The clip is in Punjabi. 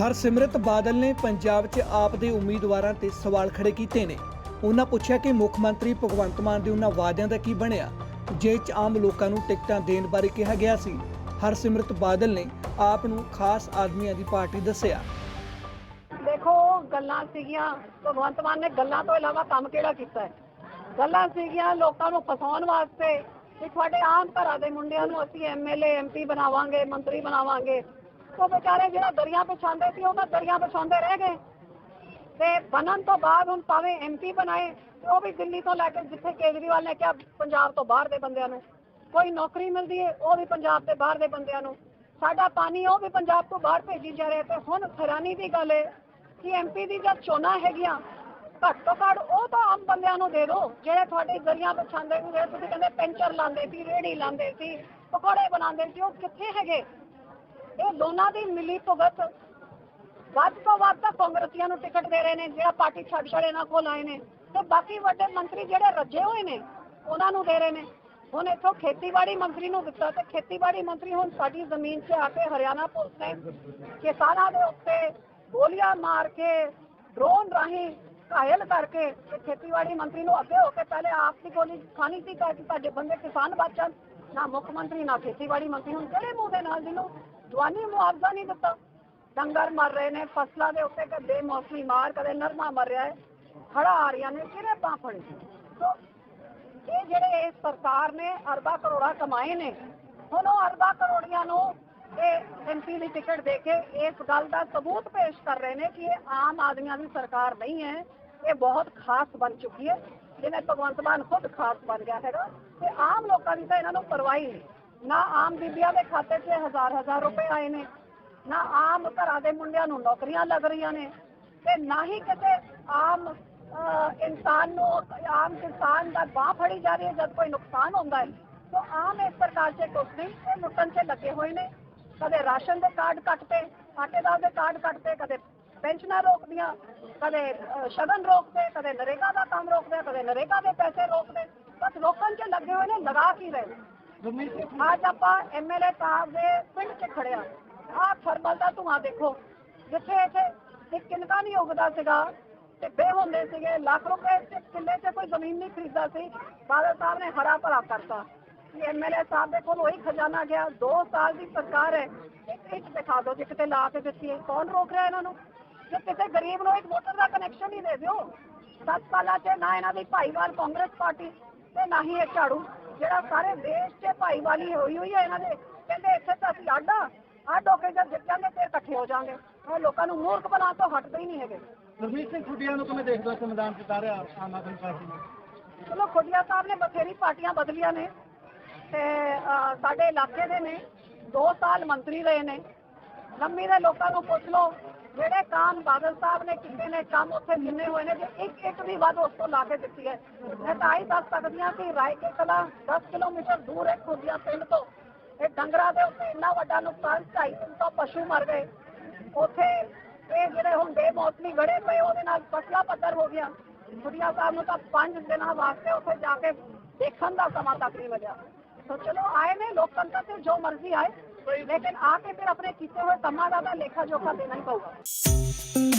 ਹਰਸਿਮਰਤ ਬਾਦਲ ਨੇ ਪੰਜਾਬ 'ਚ ਆਪ ਦੇ ਉਮੀਦਵਾਰਾਂ ਤੇ ਸਵਾਲ ਖੜੇ ਕੀਤੇ ਨੇ। ਉਹਨਾਂ ਪੁੱਛਿਆ ਕਿ ਮੁੱਖ ਮੰਤਰੀ ਭਗਵੰਤ ਮਾਨ ਦੇ ਉਹਨਾਂ ਵਾਅਦਿਆਂ ਦਾ ਕੀ ਬਣਿਆ? ਜੇ 'ਚ ਆਮ ਲੋਕਾਂ ਨੂੰ ਟਿਕਟਾਂ ਦੇਣ ਬਾਰੇ ਕਿਹਾ ਗਿਆ ਸੀ। ਹਰਸਿਮਰਤ ਬਾਦਲ ਨੇ ਆਪ ਨੂੰ ਖਾਸ ਆਦਮੀਆਂ ਦੀ ਪਾਰਟੀ ਦੱਸਿਆ। ਦੇਖੋ, ਗੱਲਾਂ ਸੀਗੀਆਂ, ਭਗਵੰਤ ਮਾਨ ਨੇ ਗੱਲਾਂ ਤੋਂ ਇਲਾਵਾ ਕੰਮ ਕਿਹੜਾ ਕੀਤਾ ਹੈ? ਗੱਲਾਂ ਸੀਗੀਆਂ ਲੋਕਾਂ ਨੂੰ ਫਸਾਉਣ ਵਾਸਤੇ ਕਿ ਤੁਹਾਡੇ ਆਮ ਘਰਾਂ ਦੇ ਮੁੰਡਿਆਂ ਨੂੰ ਅਸੀਂ ਐਮਐਲਏ ਐਮਪੀ ਬਣਾਵਾਂਗੇ, ਮੰਤਰੀ ਬਣਾਵਾਂਗੇ। ਉਹ ਵਿਚਾਰੇ ਜਿਹੜਾ ਦਰਿਆ ਪਛਾਉਂਦੇ ਸੀ, ਉਹ ਤਾਂ ਦਰਿਆ ਪਛਾਉਂਦੇ ਰਹਿ ਗਏ। ਤੇ ਬਣਨ ਤੋਂ ਬਾਅਦ ਹੁਣ ਭਾਵੇਂ ਐਮਪੀ ਬਣਾਏ, ਤੇ ਉਹ ਵੀ ਦਿੱਲੀ ਤੋਂ ਲੈ ਕੇ ਜਿੱਥੇ ਕੇਜਰੀਵਾਲ ਨੇ ਕਿਹਾ ਪੰਜਾਬ ਤੋਂ ਬਾਹਰ ਦੇ ਬੰਦਿਆਂ ਨੂੰ। ਕੋਈ ਨੌਕਰੀ ਮਿਲਦੀ ਹੈ ਉਹ ਵੀ ਪੰਜਾਬ ਦੇ ਬਾਹਰ ਦੇ ਬੰਦਿਆਂ ਨੂੰ। ਸਾਡਾ ਪਾਣੀ ਉਹ ਵੀ ਪੰਜਾਬ ਤੋਂ ਬਾਹਰ ਭੇਜੀ ਜਾ ਰਿਹਾ, ਤੇ ਹੁਣ ਹੈਰਾਨੀ ਦੀ ਗੱਲ ਹੈ ਕਿ ਐਮਪੀ ਦੀ ਜਦ ਚੋਣਾਂ ਹੈਗੀਆਂ, ਘੱਟ ਤੋਂ ਘੱਟ ਉਹ ਤਾਂ ਆਮ ਬੰਦਿਆਂ ਨੂੰ ਦੇ ਦਿਓ ਜਿਹੜੇ ਤੁਹਾਡੇ ਗਲੀਆਂ ਪਛਾਉਂਦੇ ਨੂੰ ਜਿਹੜੇ ਤੁਸੀਂ ਕਹਿੰਦੇ ਪੈਂਚਰ ਲਾਉਂਦੇ ਸੀ ਰੇੜੀ ਲਾਉਂਦੇ ਸੀ, ਪਕੌੜੇ ਬਣਾਉਂਦੇ ਸੀ, ਉਹ ਕਿੱਥੇ ਹੈਗੇ? ਇਹ ਦੋਨਾਂ ਦੀ ਮਿਲੀ ਭੁਗਤ। ਵੱਧ ਤੋਂ ਵੱਧ ਤਾਂ ਕਾਂਗਰਸੀਆਂ ਨੂੰ ਟਿਕਟ ਦੇ ਰਹੇ ਨੇ, ਜਿਹੜਾ ਪਾਰਟੀ ਛੱਡ ਛੜ ਇਹਨਾਂ ਕੋਲ ਆਏ ਨੇ। ਤੇ ਬਾਕੀ ਵੱਡੇ ਮੰਤਰੀ ਜਿਹੜੇ ਰੱਜੇ ਹੋਏ ਨੇ, ਉਹਨਾਂ ਨੂੰ ਦੇ ਰਹੇ ਨੇ। ਹੁਣ ਇੱਥੋਂ ਖੇਤੀਬਾੜੀ ਮੰਤਰੀ ਨੂੰ ਦਿੱਤਾ ਤੇ ਖੇਤੀਬਾੜੀ ਮੰਤਰੀ ਹੁਣ ਸਾਡੀ ਜ਼ਮੀਨ 'ਚ ਆ ਕੇ ਹਰਿਆਣਾ ਪੁਲਿਸ ਨੇ ਕਿਸਾਨਾਂ ਦੇ ਉੱਤੇ ਗੋਲੀਆਂ ਮਾਰ ਕੇ ਡਰੋਨ ਰਾਹੀਂ ਘਾਇਲ ਕਰਕੇ ਤੇ ਖੇਤੀਬਾੜੀ ਮੰਤਰੀ ਨੂੰ ਅੱਗੇ ਹੋ ਕੇ ਪਹਿਲੇ ਆਪ ਦੀ ਗੋਲੀ ਖਾਣੀ ਸੀ ਤਾਂ ਕਿ ਤੁਹਾਡੇ ਬੰਦੇ ਕਿਸਾਨ ਬਚਣ ਨਾ ਮੁੱਖ ਮੰਤਰੀ, ਨਾ ਖੇਤੀਬਾੜੀ ਮੰਤਰੀ। ਹੁਣ ਕਿਹੜੇ ਮੂੰਹ ਦੇ ਨਾਲ ਜਿਹਨੂੰ ਜਵਾਨੀ ਮੁਆਵਜ਼ਾ ਨਹੀਂ ਦਿੱਤਾ। ਡੰਗਰ ਮਰ ਰਹੇ ਨੇ, ਫਸਲਾਂ ਦੇ ਉੱਤੇ ਕਦੇ ਮੌਸਮੀ ਮਾਰ, ਕਦੇ ਨਰਮਾ ਮਰ ਰਿਹਾ ਹੈ। ਹੜਾ ਆ ਰਹੀਆਂ ਨੇ ਕਿਹਨੇ ਬਾਹ ਸੋ ਇਹ ਜਿਹੜੇ ਇਸ ਸਰਕਾਰ ਨੇ ਅਰਬਾਂ ਕਰੋੜਾਂ ਕਮਾਏ ਨੇ, ਹੁਣ ਉਹ ਅਰਬਾਂ ਕਰੋੜੀਆਂ ਨੂੰ ਇਹ ਐਮਪੀ ਦੀ ਟਿਕਟ ਦੇ ਕੇ ਇਸ ਗੱਲ ਦਾ ਸਬੂਤ ਪੇਸ਼ ਕਰ ਰਹੇ ਨੇ ਕਿ ਇਹ ਆਮ ਆਦਮੀਆਂ ਦੀ ਸਰਕਾਰ ਨਹੀਂ ਹੈ, ਇਹ ਬਹੁਤ ਖਾਸ ਬਣ ਚੁੱਕੀ ਹੈ। ਜਿਵੇਂ ਭਗਵੰਤ ਮਾਨ ਖੁਦ ਖਾਸ ਬਣ ਗਿਆ ਹੈਗਾ, ਤੇ ਆਮ ਲੋਕਾਂ ਦੀ ਤਾਂ ਇਹਨਾਂ ਨੂੰ ਪਰਵਾਹੀ ਨਹੀਂ। ਨਾ ਆਮ ਬੀਬੀਆਂ ਦੇ ਖਾਤੇ 'ਚ ਹਜ਼ਾਰ ਹਜ਼ਾਰ ਰੁਪਏ ਆਏ ਨੇ, ਨਾ ਆਮ ਘਰਾਂ ਦੇ ਮੁੰਡਿਆਂ ਨੂੰ ਨੌਕਰੀਆਂ ਲੱਗ ਰਹੀਆਂ ਨੇ ਤੇ ਨਾ ਹੀ ਕਿਤੇ ਆਮ ਇਨਸਾਨ ਨੂੰ, ਆਮ ਕਿਸਾਨ ਦਾ ਬਾਹ ਫੜੀ ਜਾ ਰਹੀ ਹੈ ਜਦ ਕੋਈ ਨੁਕਸਾਨ ਹੁੰਦਾ ਹੈ। ਤਾਂ ਆਮ ਇਸ ਪ੍ਰਕਾਰ ਸੇ ਕੁਛ ਨਹੀਂ, ਇਹ ਲੁੱਟਣ 'ਚ ਲੱਗੇ ਹੋਏ ਨੇ। ਕਦੇ ਰਾਸ਼ਨ ਦੇ ਕਾਰਡ ਕੱਟਦੇ ਆਟੇਦਾਰ ਦੇ ਕਾਰਡ ਕੱਟਦੇ ਕਦੇ ਪੈਨਸ਼ਨਾਂ ਰੋਕਦੀਆਂ, ਕਦੇ ਸ਼ਗਨ ਰੋਕਦੇ, ਕਦੇ ਨਰੇਗਾ ਦਾ ਕੰਮ ਰੋਕਦੇ, ਕਦੇ ਨਰੇਗਾ ਦੇ ਪੈਸੇ ਰੋਕਦੇ। ਬਸ ਲੋਕਾਂ 'ਚ ਲੱਗੇ ਹੋਏ ਨੇ, ਲਗਾ ਕੀ ਰਹੇ ਅੱਜ ਆਪਾਂ ਐਮਐਲਏ ਸਾਹਿਬ ਦੇ ਪਿੰਡ 'ਚ ਖੜਿਆ ਆਹ ਥਰਮਲ ਦਾ ਧੂਆਂ ਦੇਖੋ। ਜਿੱਥੇ ਇੱਥੇ ਇੱਕ ਕਿਨਕਾ ਨਹੀਂ ਉਗਦਾ ਸੀਗਾ ਤੇ ਬੇ ਹੁੰਦੇ ਸੀਗੇ। ਲੱਖ ਰੁਪਏ ਤੇ ਕਿੱਲੇ 'ਚ ਕੋਈ ਜ਼ਮੀਨ ਨਹੀਂ ਖਰੀਦਦਾ ਸੀ। ਬਾਦਲ ਸਾਹਿਬ ਨੇ ਹਰਾ ਭਰਾ ਕਰਤਾ। ਐਮਐਲਏ ਸਾਹਿਬ ਦੇ ਕੋਲ ਉਹੀ ਖਜ਼ਾਨਾ ਗਿਆ। 2 ਸਾਲ ਦੀ ਸਰਕਾਰ ਹੈ। ਇੱਕ ਇੱਕ ਦਿਖਾ ਦਿਓ, ਜੇ ਕਿਤੇ ਲਾ ਕੇ ਦਿੱਤੀ ਹੈ। ਕੌਣ ਰੋਕ ਰਿਹਾ ਇਹਨਾਂ ਨੂੰ? ਜੇ ਕਿਸੇ ਗਰੀਬ ਨੂੰ ਇੱਕ ਮੋਟਰ ਦਾ ਕਨੈਕਸ਼ਨ ਹੀ ਦੇ ਦਿਓ। 10 ਸਾਲਾਂ 'ਚ ਨਾ ਇਹਨਾਂ ਦੀ ਭਾਈਵਾਲ ਕਾਂਗਰਸ ਪਾਰਟੀ ਤੇ ਨਾ ਹੀ ਇਹ ਝਾੜੂ। ਜਿਹੜਾ ਸਾਰੇ ਦੇਸ਼ 'ਚ ਭਾਈਵਾਲੀ ਹੋਈ ਹੋਈ ਹੈ ਇਹਨਾਂ ਦੇ ਕਹਿੰਦੇ ਇੱਥੇ ਤਾਂ ਅਸੀਂ ਅੱਡ ਹੋ ਕੇ ਜਦ ਜਿੱਤ ਜਾਂਗੇ ਫਿਰ ਇਕੱਠੇ ਹੋ ਜਾਾਂਗੇ। ਉਹ ਲੋਕਾਂ ਨੂੰ ਮੂਰਖ ਬਣਾ ਤੋਂ ਹਟਦੇ ਹੀ ਨਹੀਂ ਹੈਗੇ। ਗੁਰਮੀਤ ਸਿੰਘ ਖੁੱਡੀਆਂ ਨੂੰ ਕਿਵੇਂ ਦੇਖਦੇ ਹੋ ਇਸ ਮੈਦਾਨ 'ਚ ਉਤਾਰਿਆ ਆਮ ਆਦਮੀ ਪਾਰਟੀ ਨੇ? ਚਲੋ ਖੁੱਡੀਆ ਸਾਹਿਬ ਨੇ ਬਥੇਰੀ ਪਾਰਟੀਆਂ ਬਦਲੀਆਂ ਨੇ ਤੇ ਸਾਡੇ ਇਲਾਕੇ ਦੇ ਨੇ 2 ਸਾਲ ਮੰਤਰੀ ਰਹੇ ਨੇ। ਲੰਮੀ ਦੇ ਲੋਕਾਂ ਨੂੰ ਪੁੱਛ ਲਓ, ਜਿਹੜੇ ਕੰਮ ਬਾਦਲ ਸਾਹਿਬ ਨੇ ਕੀਤੇ ਨੇ, ਕੰਮ ਉੱਥੇ ਜਿੰਨੇ ਹੋਏ ਨੇ, ਜੇ ਇੱਕ ਇੱਕ ਵੀ ਵੱਧ ਉਸ ਤੋਂ ਲਾ ਕੇ ਦਿੱਤੀ ਹੈ। ਮੈਂ ਤਾਂ ਹੀ ਦੱਸ ਸਕਦੀ ਹਾਂ ਕਿ ਰਾਏ ਕੇ ਕਲਾ 10 ਕਿਲੋਮੀਟਰ ਦੂਰ ਇੱਕ ਹੁੰਦੀਆਂ ਪਿੰਡ ਤੋਂ। ਇਹ ਡੰਗਰਾਂ ਦੇ ਉੱਤੇ ਇੰਨਾ ਵੱਡਾ ਨੁਕਸਾਨ, ਢਾਈ ਤਿੰਨ ਸੌ ਪਸ਼ੂ ਮਰ ਗਏ। ਉੱਥੇ ਇਹ ਜਿਹੜੇ ਹੁਣ ਬੇਮੌਸਮੀ ਗੜੇ ਪਏ, ਉਹਦੇ ਨਾਲ ਫਸਲਾਂ ਪੱਧਰ ਹੋ ਗਿਆ ਖੁੱਡੀਆ ਸਾਹਿਬ ਨੂੰ ਤਾਂ 5 ਦਿਨਾਂ ਵਾਸਤੇ ਉੱਥੇ ਜਾ ਕੇ ਦੇਖਣ ਦਾ ਸਮਾਂ ਤੱਕ ਨਹੀਂ ਮਿਲਿਆ। तो चलो आए ने लोकतंत्र से जो मर्जी आए लेकिन आके फिर अपने किए हुए कंमां का लेखा जोखा देना ही पड़ेगा